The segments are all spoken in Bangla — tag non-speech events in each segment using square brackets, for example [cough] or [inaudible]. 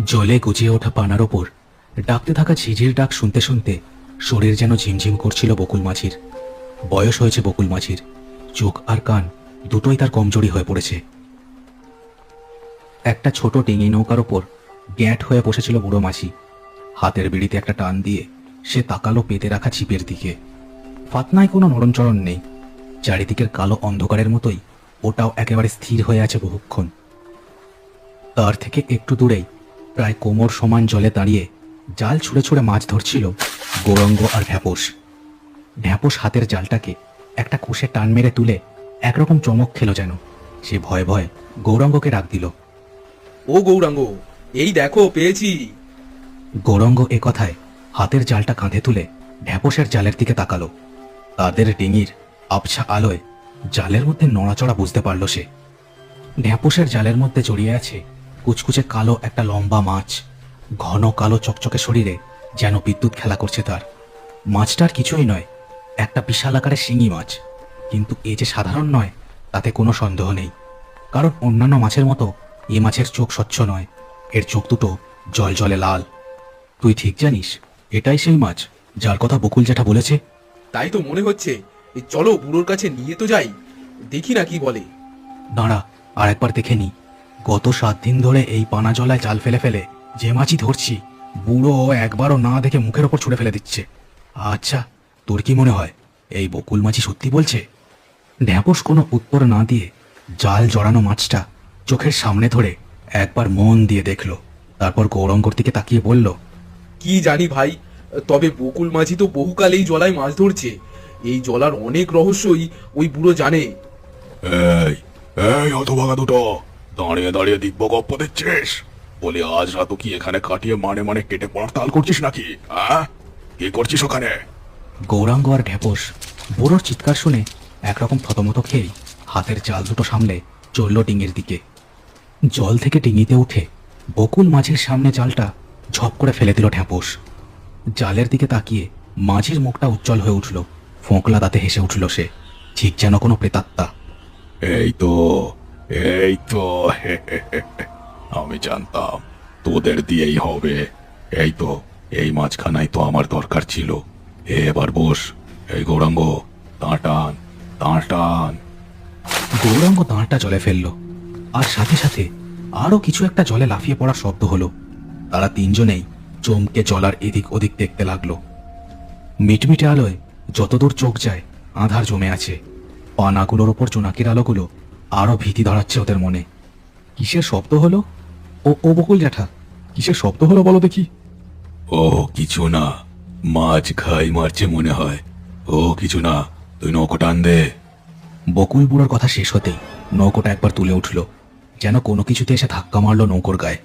জলে গুজিয়ে ওঠা পানার ওপর ডাকতে থাকা ঝিঝির ডাক শুনতে শুনতে শরীর যেন ঝিমঝিম করছিল বকুল মাঝির বয়স হয়েছে বকুল মাঝির চোখ আর কান দুটোই তার কমজোরি হয়ে পড়েছে। একটা ছোট ডিঙি নৌকার ওপর গ্যাঁট হয়ে বসেছিল বুড়ো মাছি। হাতের বিড়িতে একটা টান দিয়ে সে তাকালো পেতে রাখা ছিপের দিকে। ফাতনায় কোনো নরমচরণ নেই। চারিদিকের কালো অন্ধকারের মতোই ওটাও একেবারে স্থির হয়ে আছে বহুক্ষণ। তার থেকে একটু দূরেই প্রায় কোমর সমান জলে দাঁড়িয়ে জাল ছুঁড়ে ছুঁড়ে মাছ ধরছিল গৌরঙ্গ আর ঢ্যাপস ঢ্যাপস হাতের জালটাকে একটা কুশে টান মেরে তুলে একরকম চমক খেলো যেন। সে ভয়ে ভয়ে গৌরঙ্গকে ডাক দিল। ও গৌরাঙ্গ এই দেখো পেয়েছি। গৌরঙ্গ এ কথায় হাতের জালটা কাঁধে তুলে ঢ্যাপসের জালের দিকে তাকালো। তাদের ডিঙির আবছা আলোয় জালের মধ্যে নড়াচড়া বুঝতে পারল সে। ঢ্যাপসের জালের মধ্যে জড়িয়ে আছে কুচকুচে কালো একটা লম্বা মাছ ঘন কালো চকচকে শরীরে যেন বিদ্যুৎ খেলা করছে তার। মাছটার কিছুই নয় একটা বিশাল আকারের শিঙি মাছ। কিন্তু এ যে সাধারণ নয় তাতে কোনো সন্দেহ নেই। কারণ অন্যান্য মাছের মতো এ মাছের চোখ স্বচ্ছ নয় এর চোখ দুটো জল জলে লাল। তুই ঠিক জানিস এটাই সেই মাছ যার কথা বকুল জ্যাঠা বলেছে? তাই তো মনে হচ্ছে এই চলো বুড়োর কাছে নিয়ে তো যাই দেখি না কি বলে। দাঁড়া আর একবার দেখে নি। গত সাত দিন ধরে এই পানা জলায় জাল ফেলে ফেলে যে মাছই ধরছি বুড়ো ও একবারও না দেখে মুখের ওপর ছুঁড়ে ফেলে দিচ্ছে। আচ্ছা তোর কি মনে হয় এই বকুল মাছি সত্যি বলছে? ঢ্যাপস কোনো উত্তর না দিয়ে জাল জড়ানো মাছটা চোখের সামনে ধরে একবার মন দিয়ে দেখল তারপর গৌরঙ্গর দিকে তাকিয়ে বলল কি জানি ভাই তবে বকুল মাঝি তো বহুকাল এই জলায় মাছ ধরছে। এই জলার অনেক রহস্যই ওই বুড়ো জানে। এই এই হতভাগা দুটো। দাঁড়িয়ে দাঁড়িয়ে দিব্য গপ্প দিচ্ছিস? বলি আজ রাতও কি এখানে কাটিয়ে মানে মানে কেটে পড়ার তাল করছিস নাকি? হ্যাঁ? কি করছিস ওখানে? গৌরাঙ্গ আর ঢেপস বুড়োর চিৎকার শুনে একরকম থতমত খেয়েই হাতের জাল দুটো সামলে চলল ডিঙির দিকে। জল থেকে ডিঙিতে উঠে বকুল মাঝির সামনে জালটা ঝপ করে ফেলে দিল ঢ্যাপস জালের দিকে তাকিয়ে মাঝির মুখটা উজ্জ্বল হয়ে উঠল। ফোঁকলা দাঁতে হেসে উঠল সে ঠিক যেন কোনো প্রেতাত্মা। এই তো এই তো আমি জানতাম তোদের দিয়েই হবে। এই তো এই মাঝখানায় তো আমার দরকার ছিল। এবার বস। এই গৌরাঙ্গ তাঁ টান তাঁ টান। গৌরাঙ্গ দাঁড়টা জলে ফেলল। আর সাথে সাথে আরও কিছু একটা জলে লাফিয়ে পড়ার শব্দ হলো। তারা তিনজনেই চমকে জলার এদিক ওদিক দেখতে লাগল। মিটমিটে আলোয় যতদূর চোখ যায়, আধার জমে আছে। পানাগুলোর ওপর জোনাকির আলোগুলো আরও ভীতি ধরাচ্ছে ওদের মনে। কিসের শব্দ হলো? ও ও বকুল জ্যাঠা কিসের শব্দ হলো বলো দেখি। ও কিছু না। মাছ খাই মারছে মনে হয়। ও কিছু না। তুই নৌকো টান দে। বকুল বুড়োর কথা শেষ হতেই নৌকোটা একবার তুলে উঠল যেন কোনো কিছুতে এসে ধাক্কা মারলো নৌকোর গায়ে।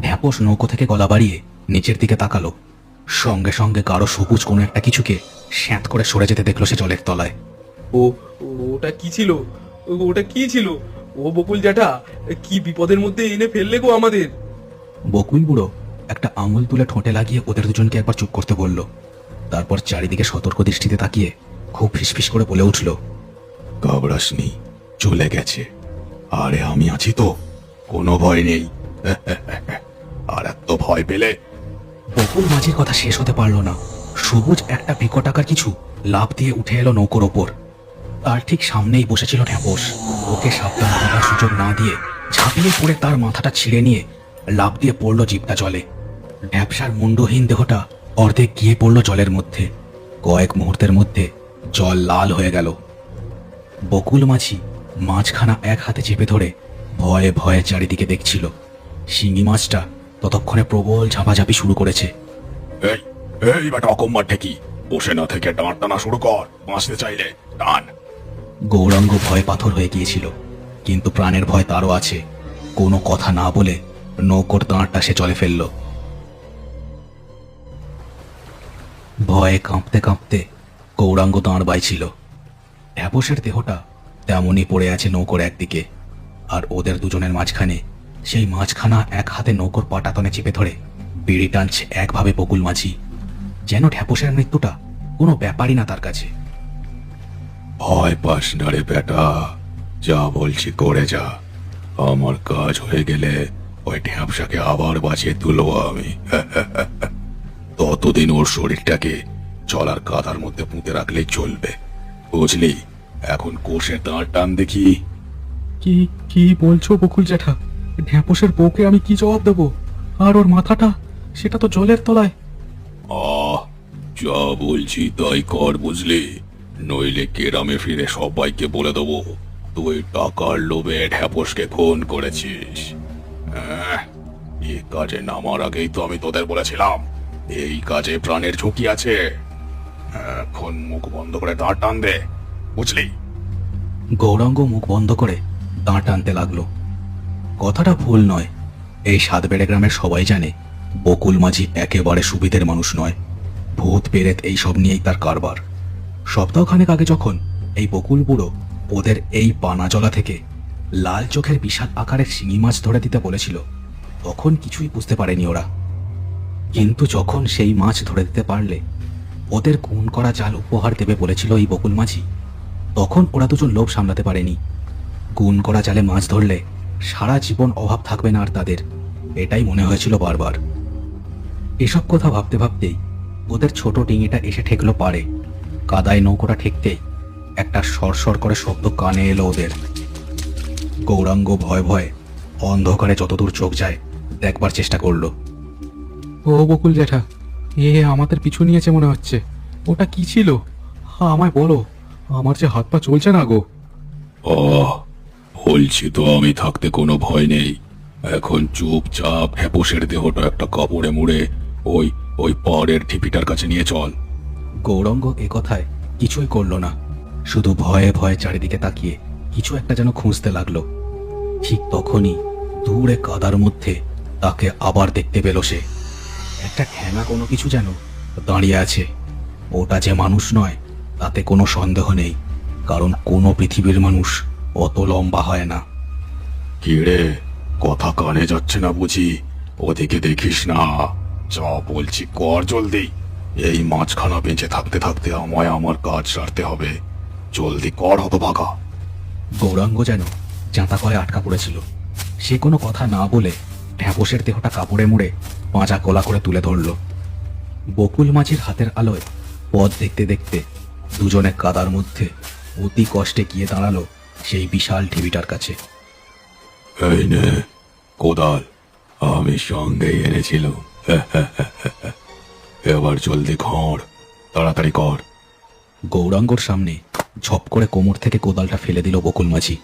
ঢ্যাপস নৌকো থেকে গলা বাড়িয়ে নিচের দিকে তাকালো। সঙ্গে সঙ্গে কারও সবুজ কোনো একটা কিছুকে স্যাঁত করে সরে যেতে দেখল সে জলের তলায়। ও ওটা কি ছিল? ওটা কি ছিল? ও বকুল জ্যাঠা, কি বিপদের মধ্যে এনে ফেললে গো আমাদের? বকুল বুড়ো, একটা আঙুল তুলে ঠোঁটে লাগিয়ে ওদের দুজনকে একবার চুপ করতে বলল। তারপর চারিদিকে সতর্ক দৃষ্টিতে তাকিয়ে খুব ফিসফিস করে বলে উঠল, ঘাবড়াসনি, চলে গেছে। আরে আমি আছি তো, কোনো ভয় নেই। [laughs] আর এত ভয় পেলে? বকুল মাঝির কথা শেষ হতে পারল না। সবুজ একটা বিকটাকার কিছু লাভ দিয়ে উঠে এলো নৌকোর ওপর। তার ঠিক সামনেই বসেছিল ঢ্যাপস। ওকে সাবধান হবার সুযোগ না দিয়ে ঝাঁপিয়ে পড়ে তার মাথাটা ছিঁড়ে নিয়ে লাভ দিয়ে পড়ল জিপটা জলে। ঢ্যাপসার মুন্ডহীন দেহটা অর্ধেক গিয়ে পড়ল জলের মধ্যে। কয়েক মুহূর্তের মধ্যে জল লাল হয়ে গেল। বকুল মাছি মাছখানা এক হাতে চেপে ধরে ভয়ে ভয়ে চারিদিকে দেখছিল। শিঙি মাছটা ততক্ষণে প্রবল ঝাঁপাঝাঁপি শুরু করেছে। এই এই বেটা অকম্মার ঠেকি। বসে না থেকে ডাঁট টানা শুরু কর। বাঁচতে চাইলে টান। গৌরাঙ্গ ভয় পাথর হয়ে গিয়েছিল, কিন্তু প্রাণের ভয় তারও আছে। কোনো কথা না বলে নৌকোর দাঁড়টা সে চলে ফেলল। ভয়ে কাঁপতে কাঁপতে গৌরাঙ্গ দাঁড় বাইছিল। ঢ্যাপসের দেহটা তেমনই পড়ে আছে নৌকোর একদিকে, আর ওদের দুজনের মাঝখানে সেই মাঝখানা এক হাতে নৌকোর পাটাতনে চেপে ধরে, বিড়ি টানছে একভাবে বকুল মাঝি। যেন ঢ্যাপসের মৃত্যুটা কোনো ব্যাপারই না তার কাছে। ভয় পাস না রে বেটা। যা বলছি করে যা। আমার কাজ হয়ে গেলে ওই ঢ্যাপসাকে আবার বাঁচিয়ে তুলবো আমি। [laughs] ততদিন ওর শরীরটাকে চলার কাদার মধ্যে পুঁতে রাখলেই চলবে। বুঝলি? এখন কোষের দাঁড় টান দেখি। কি কি বলছো বকুল জ্যাঠা? ঢ্যাঁপসের বউকে আমি কি জবাব দেবো? আর ওর মাথাটা? সেটা তো জলের তলায়। আহ যা বলছি তাই কর বুঝলি। নইলে কেরামে ফিরে সবাইকে বলে দেবো তুই টাকার লোভে ঢ্যাপসকে খুন করেছিস। আহ, এই কাজে নামার আগেই তো আমি তোদের বলেছিলাম এই কাজে প্রাণের ঝুঁকি আছে। এখন মুখ বন্ধ করে দাঁড় টান দে বুঝলি? গৌরাঙ্গ মুখ বন্ধ করে দাঁড় টানতে লাগল। কথাটা ভুল নয় এই সাতবেড়ে গ্রামের সবাই জানে বকুল মাঝি একেবারে সুবিধের মানুষ নয়। ভূত পেরেত এইসব নিয়েই তার কারবার। সপ্তাহখানেক আগে যখন এই বকুল বুড়ো ওদের এই পানাজলা থেকে লাল চোখের বিশাল আকারের শিঙি মাছ ধরে দিতে বলেছিল, তখন কিছুই বুঝতে পারেনি ওরা। কিন্তু যখন সেই মাছ ধরে দিতে পারলে ওদের খুন করা জাল উপহার দেবে বলেছিল এই বকুল মাঝি, তখন ওরা দুজন লোভ সামলাতে পারেনি। গুণ করা জালে মাছ ধরলে সারা জীবন অভাব থাকবে না আর তাদের, এটাই মনে হয়েছিল বারবার। এসব কথা ভাবতে ভাবতেই ওদের ছোট ডিঙিটা এসে ঠেকলো পারে কাদায় নৌকোটা ঠেকতেই একটা সরসর করে শব্দ কানে এলো ওদের। গৌরাঙ্গ ভয় ভয়ে অন্ধকারে যতদূর চোখ যায় দেখবার চেষ্টা করল। ও বকুল জ্যাঠা এ আমাদের পিছু নিয়েছে মনে হচ্ছে। ওটা কি ছিল? হ্যাঁ আমায় বলো আমার যে হাত পা চলছে না গো। আহ বলছি তো আমি থাকতে কোনো ভয় নেই। এখন চুপচাপ হ্যাপসের দেহটা একটা কাপড়ে মুড়ে ওই ওই পাড়ের ঠিপিটার কাছে নিয়ে চল। গৌরঙ্গ এ কথায় কিছুই করল না। শুধু ভয়ে ভয়ে চারিদিকে তাকিয়ে কিছু একটা যেন খুঁজতে লাগল। ঠিক তখনই দূরে কাদার মধ্যে তাকে আবার দেখতে পেল সে। একটা ঠ্যাঙা কোনো কিছু যেন দাঁড়িয়ে আছে। ওটা যে মানুষ নয়, তাতে কোনো সন্দেহ নেই, কারণ কোনো পৃথিবীর মানুষ অত লম্বা হয় না। কি রে? কথা কানে যাচ্ছে না বুঝি? ওদিকে দেখিস না। যা বলছি কর জলদি। এই মাঝখানা বেঁচে থাকতে থাকতে আমায় আমার কাজ সারতে হবে। জলদি কর হতো ভাগা গৌরাঙ্গ যেন জাঁতা করে আটকা পড়েছিল। সে কোনো কথা না বলে ঢ্যাপসের দেহটা কাপড়ে মুড়ে পাঁজা কোলা করে তুলে ধরল। বকুল মাঝির হাতের আলোয় পথ দেখতে দেখতে দুজনে কাদার মধ্যে অতি কষ্টে গিয়ে দাঁড়াল সেই বিশাল ঢিবিটার কাছে। এই নে কোদাল আমি সঙ্গে এনেছিল [laughs] এবার জলদি খড় তাড়াতাড়ি কর। গৌরাঙ্গর সামনে ঝপ করে কোমর থেকে কোদালটা ফেলে দিল বকুল মাঝি।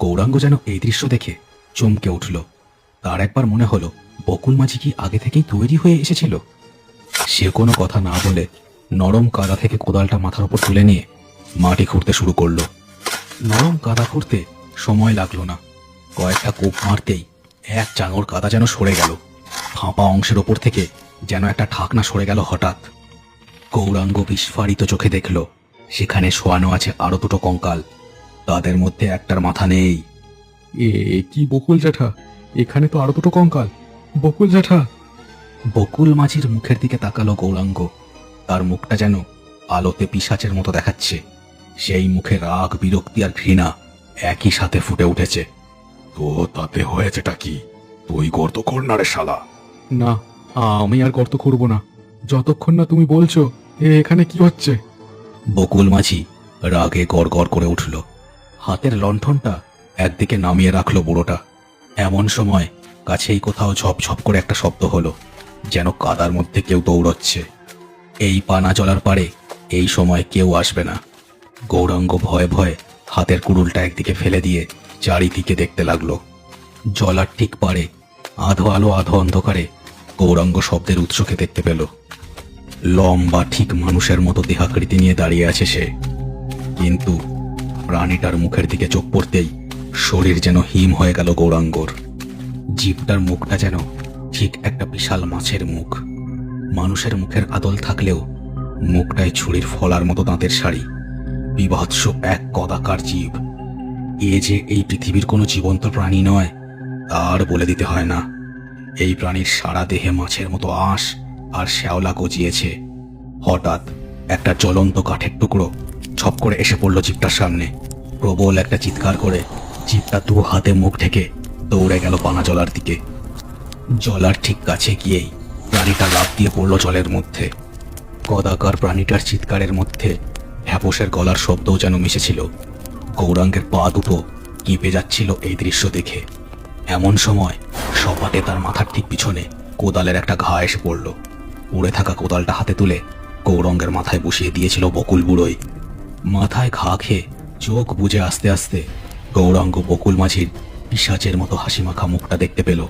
গৌরাঙ্গ যেন এই দৃশ্য দেখে চমকে উঠল। তার একবার মনে হলো, বকুল মাঝি কি আগে থেকেই তৈরি হয়ে এসেছিল? সে কোনো কথা না বলে নরম কাদা থেকে কোদালটা মাথার উপর তুলে নিয়ে মাটি খুঁড়তে শুরু করল। নরম কাদা খুঁড়তে সময় লাগল না। কয়েকটা কোপ মারতেই এক চাঙর কাদা যেন সরে গেল। ফাঁপা অংশের ওপর থেকে যেন একটা ঢাকনা সরে গেল হঠাৎ। গৌরাঙ্গ বিস্ফারিত চোখে দেখল সেখানে শোয়ানো আছে আরও দুটো কঙ্কাল। তাদের মধ্যে একটার মাথা নেই। এ কি বকুল জ্যাঠা? এখানে তো আরও দুটো কঙ্কাল। বকুল জ্যাঠা! বকুল মাঝির মুখের দিকে তাকালো গৌরাঙ্গ। তার মুখটা যেন আলোতে পিসাচের মতো দেখাচ্ছে। সেই মুখে রাগ বিরক্তি আর ঘৃণা একই সাথে ফুটে উঠেছে। তো তাতে হয়েছেটা কি? তুই গর্ত কর না রে শালা। না আমি আর গর্ত করব না। যতক্ষণ না তুমি বলছো, এ এখানে কি হচ্ছে? বকুল মাঝি রাগে গড় গড় করে উঠল। হাতের লণ্ঠনটা একদিকে নামিয়ে রাখল বুড়োটা। এমন সময় কাছেই কোথাও ঝপ ঝপ করে একটা শব্দ হলো, যেন কাদার মধ্যে কেউ দৌড়চ্ছে। এই পানা চলার পারে এই সময় কেউ আসবে না। গৌরাঙ্গ ভয়ে ভয়ে হাতের কুড়ুলটা একদিকে ফেলে দিয়ে চারিদিকে দেখতে লাগল। জলার ঠিক পারে আধো আলো আধো অন্ধকারে গৌরাঙ্গ শব্দের উৎসকে দেখতে পেল। লম্বা, ঠিক মানুষের মতো দেহাকৃতি নিয়ে দাঁড়িয়ে আছে সে। কিন্তু প্রাণীটার মুখের দিকে চোখ পড়তেই শরীর যেন হিম হয়ে গেল গৌরাঙ্গর। জীবটার মুখটা যেন ঠিক একটা বিশাল মাছের মুখ। মানুষের মুখের আদল থাকলেও মুখটায় ছুরির ফলার মতো দাঁতের শাড়ি। বিভৎস এক কদাকার জীব। এ যে এই পৃথিবীর কোনো জীবন্ত প্রাণী নয়, তার বলে দিতে হয় না। এই প্রাণীর সারা দেহে মাছের মতো আঁশ আর শ্যাওলা গজিয়েছে। হঠাৎ একটা জ্বলন্ত কাঠের টুকরো ছপ করে এসে পড়ল জিপটার সামনে। প্রবল একটা চিৎকার করে জিপটা দু হাতে মুখ ঢেকে দৌড়ে গেল পানা জলার দিকে। জলার ঠিক কাছে গিয়েই প্রাণীটা লাফ দিয়ে পড়ল জলের মধ্যে। কদাকার প্রাণীটার চিৎকারের মধ্যে ঢ্যাপসের গলার শব্দও যেন মিশেছিল। গৌরাঙ্গের পা দুটো কেঁপে যাচ্ছিল এই দৃশ্য দেখে। এমন সময় সপাটে তার মাথার ঠিক পিছনে কোদালের একটা ঘা এসে পড়ল। উড়ে থাকা কোদালটা হাতে তুলে গৌরঙ্গের মাথায় বসিয়ে দিয়েছিল বকুল বুড়োই। মাথায় ঘা খেয়ে চোখ বুঝে আস্তে আস্তে গৌরাঙ্গ বকুল মাঝির পিসাচের মতো হাসিমাখা মুখটা দেখতে পেল।